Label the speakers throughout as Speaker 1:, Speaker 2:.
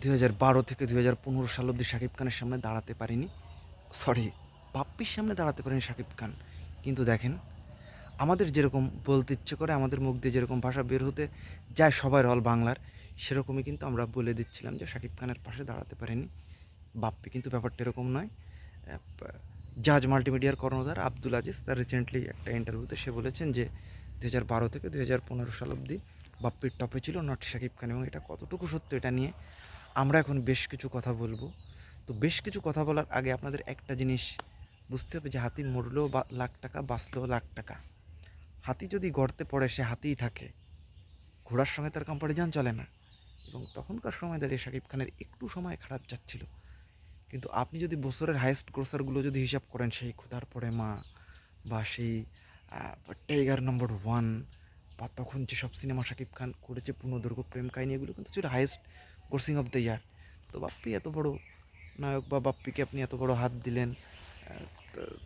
Speaker 1: দুই হাজার বারো থেকে দুই হাজার পনেরো সাল অব্দি শাকিব খানের সামনে দাঁড়াতে পারিনি। সরি বাপ্পির সামনে দাঁড়াতে পারেনি শাকিব খান। কিন্তু দেখেন, আমাদের যেরকম বলতে ইচ্ছে করে, আমাদের মুখ দিয়ে যেরকম ভাষা বের হতে যায় সবার অল বাংলার, সেরকমই কিন্তু আমরা বলে দিচ্ছিলাম যে শাকিব খানের পাশে দাঁড়াতে পারেনি। বাপ্পি কিন্তু ব্যাপারটা এরকম নয়। জাজ মাল্টিমিডিয়ার কর্ণধার আব্দুল আজিজ তার রিসেন্টলি একটা ইন্টারভিউতে সে বলেছেন যে দু হাজার বারো থেকে দু হাজার পনেরো সাল অব্দি বাপ্পির টপে ছিল নট শাকিব খান এবং এটা কতটুকু সত্য এটা নিয়ে আমরা এখন বেশ কিছু কথা বলব। তো বেশ কিছু কথা বলার আগে আপনাদের একটা জিনিস বুঝতে হবে যে হাতি মরলেও বা লাখ টাকা বাঁচলেও লাখ টাকা। হাতি যদি গর্তে পড়ে, সে হাতিই থাকে। ঘোড়ার সঙ্গে তার কম্পারিজন চলে না। এবং তখনকার সময় দাঁড়িয়ে শাকিব খানের একটু সময় খারাপ যাচ্ছিল। কিন্তু আপনি যদি বছরের হাইয়েস্ট গ্রোসারগুলো যদি হিসাব করেন, সেই ক্ষুধার পরে মা বা সেই টাইগার নম্বর ওয়ান বা তখন যেসব সিনেমা শাকিব খান করেছে পূর্ণদৈর্ঘ্য প্রেম কাহিনী, এগুলো কিন্তু ছিল highest grossing of the year তো বাপ্পি এত বড় নায়ক বা বাপ্পিকে আপনি এত বড় হাত দিলেন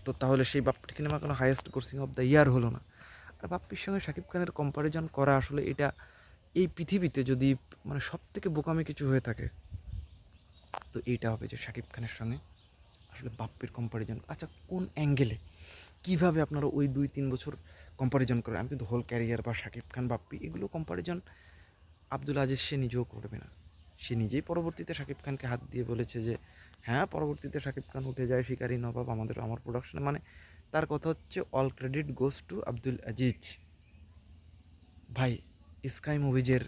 Speaker 1: তো- তাহলে সেই বাপ্পি সিনেমা কোনো highest grossing of the year হলো না। আর বাপ্পির সঙ্গে শাকিব খানের কম্পারিজন করা আসলে এটা এই পৃথিবীতে যদি মানে সব থেকে বোকামি কিছু হয়ে থাকে, তো এইটা হবে যে শাকিব খানের সঙ্গে আসলে বাপ্পির কম্পারিজন আচ্ছা কোন অ্যাঙ্গেলে কীভাবে আপনারা ওই দুই তিন বছর কম্পারিজন করেন? আমি কিন্তু হোল ক্যারিয়ার বা শাকিব খান, বাপ্পি এগুলো কম্পারিজন আব্দুল আজিজ সে নিজেও করবে না। সে নিজেই পরবর্তীতে শাকিব খানকে হাত দিয়ে বলেছে যে হ্যাঁ পরবর্তীতে শাকিব খান উঠে যায় শিকারি নবাব, আমাদের, আমার প্রোডাকশনে মানে তার কথা হচ্ছে all credit goes to Abdul Aziz ভাই স্কাই মুভিজের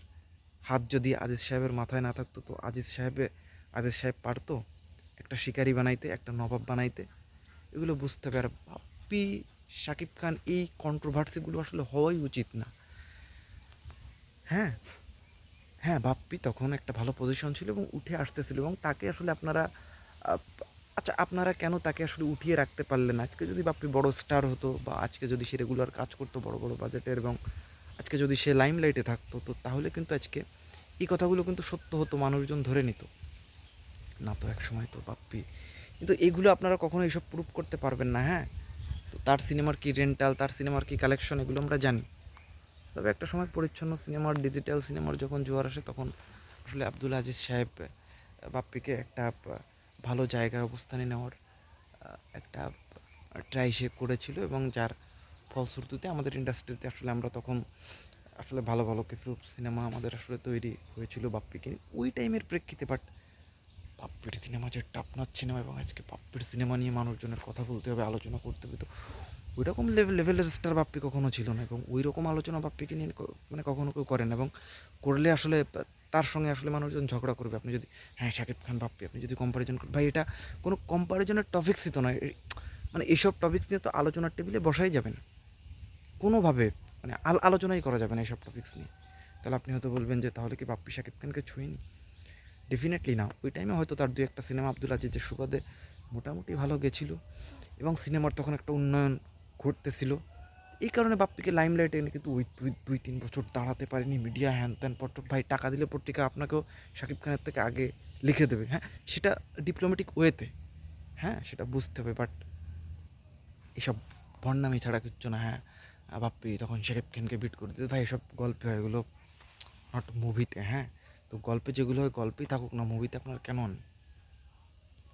Speaker 1: হাত যদি আজিজ সাহেবের মাথায় না থাকতো, তো আজিজ সাহেবে আজিজ সাহেব পারতো একটা শিকারি বানাইতে, একটা নবাব বানাইতে? এগুলো বুঝতে হবে। আর বাপ্পি, শাকিব খান এই কন্ট্রোভার্সিগুলো আসলে হওয়াই উচিত না। হ্যাঁ? হ্যাঁ বাপ্পি তখন একটা ভালো পজিশন ছিল এবং উঠে আসতেছিল এবং তাকে আসলে আপনারা আচ্ছা আপনারা কেন তাকে আসলে উঠিয়ে রাখতে পারলেন? আজকে যদি বাপ্পি বড় স্টার হতো বা আজকে যদি সে রেগুলার কাজ করতো বড় বড় বাজেটের এবং আজকে যদি সে লাইমলাইটে থাকতো, তো তাহলে কিন্তু আজকে এই কথাগুলো কিন্তু সত্য হতো, মানুষজন ধরে নিত। না তো এক সময় তো বাপ্পি, কিন্তু এগুলো আপনারা কখনো এইসব প্রুভ করতে পারবেন না হ্যাঁ? তো তার সিনেমার কি রেন্টাল তার সিনেমার কি কালেকশন এগুলো আমরা জানি। তবে একটা সময় পরিচ্ছন্ন সিনেমার ডিজিটাল সিনেমার যখন জোয়ার আসে, তখন আসলে আব্দুল আজিজ সাহেব বাপ্পিকে একটা ভালো জায়গায় অবস্থানে নেওয়ার একটা ট্রাই সে করেছিল এবং যার ফলশ্রুতিতে আমাদের ইন্ডাস্ট্রিতে আসলে আমরা তখন আসলে ভালো ভালো কিছু সিনেমা আমাদের আসলে তৈরি হয়েছিল বাপ্পিকে। ওই টাইমের প্রেক্ষিতে বাট বাপ্পির সিনেমা যে টাপনার সিনেমা এবং আজকে বাপ্পির সিনেমা নিয়ে মানুষজনের কথা বলতে হবে, আলোচনা করতে হবে, তো ওই রকম লেভেল লেভেলের স্টার বাপ্পি কখনো ছিল না এবং ওই রকম আলোচনা বাপ্পিকে নিয়ে মানে কখনো কেউ করেন এবং করলে আসলে তার সঙ্গে আসলে মানুষজন ঝগড়া করবে। আপনি যদি হ্যাঁ শাকিব খান বাপ্পি, আপনি যদি কম্পারিজন করেন ভাই, এটা কোনো কম্পারিজনের টপিক্সই তো নয়। মানে এইসব টপিক্স নিয়ে তো আলোচনার টেবিলে বসাই যাবে না। কোনোভাবে মানে আল- আলোচনাই করা যাবে না এইসব টপিক্স নিয়ে। তাহলে আপনি হয়তো বলবেন যে, তাহলে কি বাপ্পি শাকিব খানকে ছুঁয়নি ডেফিনেটলি না। ওই টাইমে হয়তো তার দু একটা সিনেমা আব্দুল আজিজের সুবাদে মোটামুটি ভালো গেছিল এবং সিনেমার তখন একটা উন্নয়ন ঘটতেছিল। এই কারণে বাপ্পিকে লাইমলাইটে এনে কিন্তু ওই দুই দুই, তিন বছর দাঁড়াতে পারেনি। মিডিয়া হ্যান ত্যান পত্র ভাই টাকা দিলে পত্রিকা আপনাকেও শাকিব খানের থেকে আগে লিখে দেবে। হ্যাঁ সেটা ডিপ্লোম্যাটিক ওয়েতে হ্যাঁ সেটা বুঝতে হবে বাট এসব ভণ্ডামি ছাড়া কিচ্ছু না। হ্যাঁ বাপ্পি তখন শাকিব খানকে বিট করে দিতে ভাই, এসব গল্পে হয় এগুলো নট মুভিতে হ্যাঁ তো গল্পে যেগুলো হয় গল্পেই থাকুক না মুভিতে আপনার আনেন